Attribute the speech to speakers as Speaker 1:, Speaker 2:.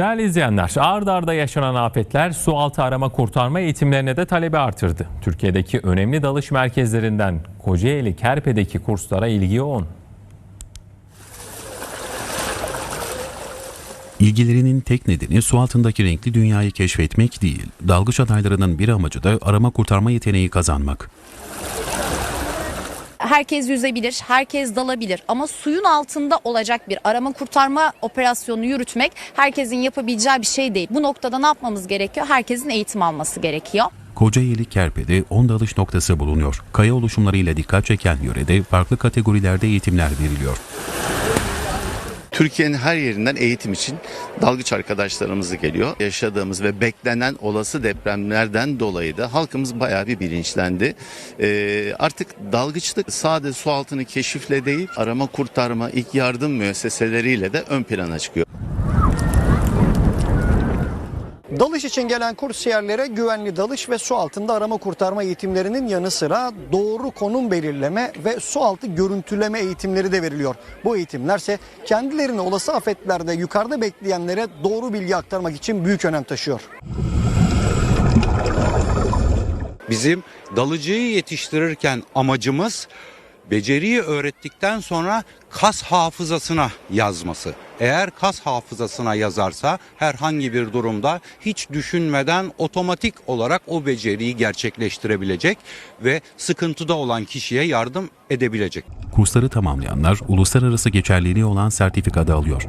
Speaker 1: Değerli izleyenler, ard arda yaşanan afetler su altı arama kurtarma eğitimlerine de talebi artırdı. Türkiye'deki önemli dalış merkezlerinden Kocaeli Kerpe'deki kurslara ilgi yoğun.
Speaker 2: İlgilerinin tek nedeni su altındaki renkli dünyayı keşfetmek değil, dalgıç adaylarının bir amacı da arama kurtarma yeteneği kazanmak.
Speaker 3: Herkes yüzebilir, herkes dalabilir ama suyun altında olacak bir arama kurtarma operasyonu yürütmek herkesin yapabileceği bir şey değil. Bu noktada ne yapmamız gerekiyor? Herkesin eğitim alması gerekiyor.
Speaker 2: Kocaeli Kerpe'de 10 dalış noktası bulunuyor. Kaya oluşumlarıyla dikkat çeken yörede farklı kategorilerde eğitimler veriliyor.
Speaker 4: Türkiye'nin her yerinden eğitim için dalgıç arkadaşlarımız geliyor. Yaşadığımız ve beklenen olası depremlerden dolayı da halkımız bayağı bir bilinçlendi. Ee, artık dalgıçlık sadece su altını keşifle değil, arama kurtarma, ilk yardım müesseseleriyle de ön plana çıkıyor.
Speaker 5: Dalış için gelen kursiyerlere güvenli dalış ve su altında arama kurtarma eğitimlerinin yanı sıra doğru konum belirleme ve su altı görüntüleme eğitimleri de veriliyor. Bu eğitimlerse kendilerini olası afetlerde yukarıda bekleyenlere doğru bilgi aktarmak için büyük önem taşıyor.
Speaker 6: Bizim dalıcıyı yetiştirirken amacımız beceriyi öğrettikten sonra kas hafızasına yazması. Eğer kas hafızasına yazarsa herhangi bir durumda hiç düşünmeden otomatik olarak o beceriyi gerçekleştirebilecek ve sıkıntıda olan kişiye yardım edebilecek.
Speaker 2: Kursları tamamlayanlar uluslararası geçerliliği olan sertifika da alıyor.